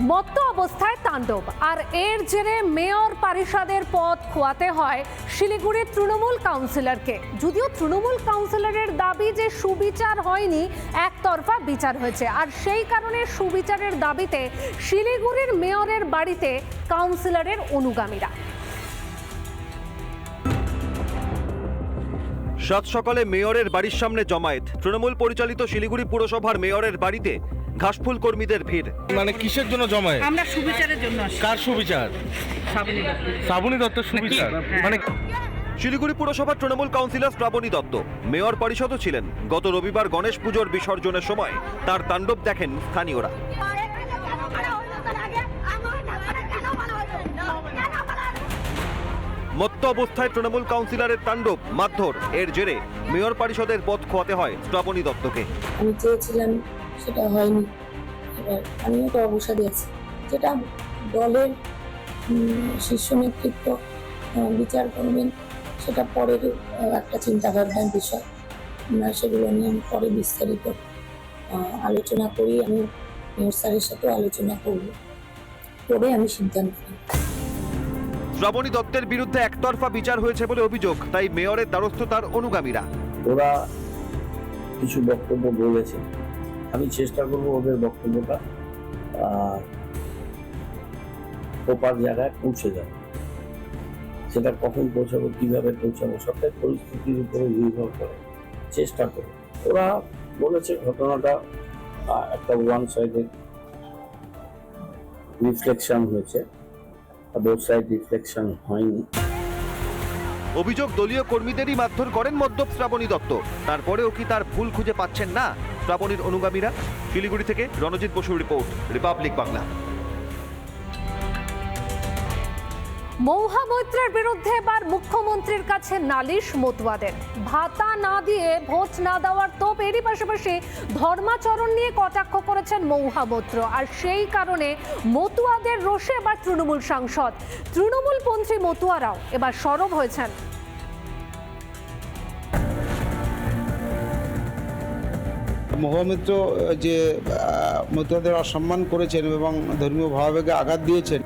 মত্ত অবস্থায় তাণ্ডব। আর এর জেরে মেয়র পারিষদের পদ খোয়াতে হয় শিলিগুড়ির তৃণমূল কাউন্সিলরকে। যদিও তৃণমূল কাউন্সিলরের দাবি যে সুবিচার হয়নি, একতরফা বিচার হয়েছে। আর সেই কারণে সুবিচারের দাবিতে শিলিগুড়ির মেয়রের বাড়িতে কাউন্সিলরের অনুগামীরা। সাত সকালে মেয়রের বাড়ির সামনে জমায়েত। তৃণমূল পরিচালিত শিলিগুড়ি পুরসভার মেয়রের বাড়িতে ঘাসফুল কর্মীদের ভিড়। মানে কিসের জন্য জমায় আমরা সুবিচারের জন্য কার সুবিচার? সাবনী দত্ত। শ্রাবণী দত্তের সুবিচার? হ্যাঁ। মানে শিলিগুড়ি পুরসভার তৃণমূল কাউন্সিলর শ্রাবণী দত্ত মেয়র পরিষদও ছিলেন। গত রবিবার গণেশ পুজোর বিসর্জনের সময় তার তাণ্ডব দেখেন স্থানীয়রা। মত্ত অবস্থায় তৃণমূল কাউন্সিলরের তাণ্ডব মারধর। এর জেরে মেয়র পরিষদের পথ খোয়াতে হয় শ্রাবণী দত্তকে। আমি চেয়েছিলাম সেটা হয়নি। এবার আমিও তো অবসাদে আছি। যেটা দলের শীর্ষ নেতৃত্ব বিচার করবেন সেটা পরের একটা চিন্তা ভাবনার বিষয়। আমরা সেগুলো নিয়ে আমি পরে বিস্তারিত আলোচনা করি। আমি মেয়র স্যারের সাথেও আলোচনা করব। করে আমি সিদ্ধান্ত নেব। শ্রাবণী দত্তের বিরুদ্ধে একতরফা বিচার হয়েছে বলে অভিযোগ তাই মেয়রের দ্বারস্থ তার অনুগামীরা। ওরা কিছু বক্তব্য বলেছে। আমি চেষ্টা করব ওদের বক্তব্যটা প্রপার জায়গায় পৌঁছে যাবে সেটা কখন পৌঁছাবো, কীভাবে পৌঁছাবো, সবটাই পরিস্থিতির উপরে নির্ভর করে। চেষ্টা করব। ওরা বলেছে ঘটনাটা একটা ওয়ান সাইডেড রিফ্লেকশন হয়েছে বোথ সাইড রিফ্লেকশন হয়নি। অভিযোগ দলীয় কর্মীদেরই মারধর করেন মদ্যপ শ্রাবণী দত্ত। তারপরেও কি তার ভুল খুঁজে পাচ্ছেন না? শ্রাবণীর অনুগামীরা, শিলিগুড়ি থেকে রণজিৎ বসুর রিপোর্ট, রিপাবলিক বাংলা। মৌহা মৈত্রের বিরুদ্ধে এবার মুখ্যমন্ত্রীর কাছে নালিশ মতুয়াদের। ভাতা না দিয়ে ভোট না দেওয়ার তোপ এরই পাশাপাশি ধর্মাচরণ নিয়ে কটাক্ষ করেছেন মৌহা মৈত্র আর সেই কারণে মতুয়াদের রোষে এবার তৃণমূল সাংসদ। তৃণমূলপন্থী মতুয়ারাও এবার সরব হয়েছেন। মহামিত্র যে আহ, মতুয়াদের অসম্মান করেছেন এবং ধর্মীয় ভাবাবেগে আঘাত দিয়েছেন।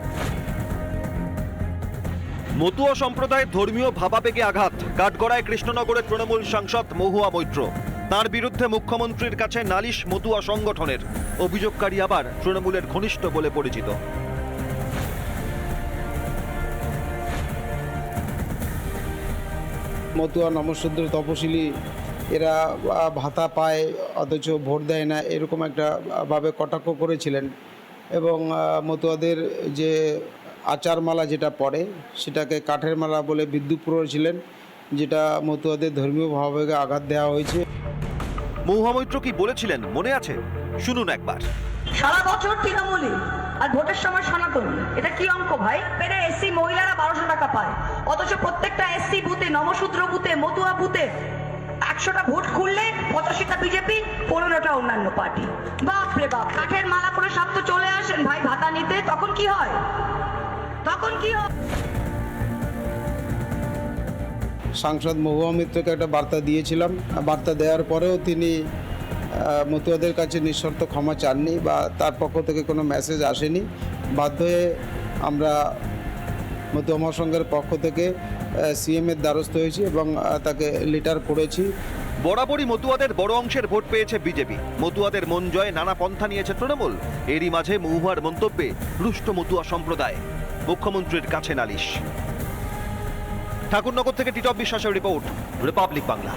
মতুয়া সম্প্রদায়ের ধর্মীয় ভাবাবেগে আঘাত কাঠগড়ায় কৃষ্ণনগরের তৃণমূল সাংসদ মহুয়া মৈত্র। তার বিরুদ্ধে মুখ্যমন্ত্রীর কাছে নালিশ মতুয়া সংগঠনের অভিযোগকারী আবার তৃণমূলের ঘনিষ্ঠ বলে পরিচিত। মতুয়া নমশূদ্র তপশিলি এরা ভাতা পায় অথচ ভোট দেয় না এরকম একটা ভাবে কটাক্ষ করেছিলেন। এবং মতুয়াদের যে আচারমালা যেটা পড়ে সেটাকে কাঠের মালা বলে বিদ্যুৎ করেছিলেন যেটা মতুয়াদের ধর্মীয় ভাবাবেগে আঘাত দেওয়া হয়েছে। মহুয়া মৈত্র কি বলেছিলেন? মনে আছে? শুনুন একবার। সারা বছর তৃণমূলী আর ভোটের সময় সনাতন। এটা কি অঙ্ক ভাই? পেরে এসসি মহিলারা বারোশো টাকা পায়। অথচ প্রত্যেকটা এসসি বুথে নমসূত্র বুথে মতুয়া বুথে একশোটা ভোট খুললে পঁচাশিটা বিজেপি, পনেরোটা অন্যান্য পার্টি। বাপ রে বাপ, কাঠের মালা করে সব তো চলে আসেন ভাই, ভাতা নিতে। তখন কি হয়? তখন কি হয়? সাংসদ মহুয়া মিত্রকে একটা বার্তা দিয়েছিলাম। বার্তা দেওয়ার পরেও তিনি মতুয়াদের কাছে নিঃশর্ত ক্ষমা চাননি বা তার পক্ষ থেকে কোনো মেসেজ আসেনি। বাধ্য হয়ে আমরা মতুয়া মহাসংঘের পক্ষ থেকে সিএমের দ্বারস্থ হয়েছি এবং তাকে লিটার করেছি। বরাবরই মতুয়াদের বড় অংশের ভোট পেয়েছে বিজেপি। মতুয়াদের মন জয়ে নানা পন্থা নিয়েছে তৃণমূল। এরই মাঝে মহুয়ার মন্তব্যে রুষ্ট মতুয়া সম্প্রদায়। মুখ্যমন্ত্রীর কাছে নালিশ। ঠাকুরনগর থেকে টিটপ বিশ্বাসের রিপোর্ট রিপাবলিক বাংলা।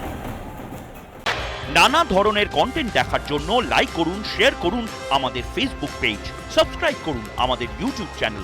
নানা ধরনের কন্টেন্ট দেখার জন্য লাইক করুন শেয়ার করুন আমাদের ফেসবুক পেজ সাবস্ক্রাইব করুন আমাদের ইউটিউব চ্যানেল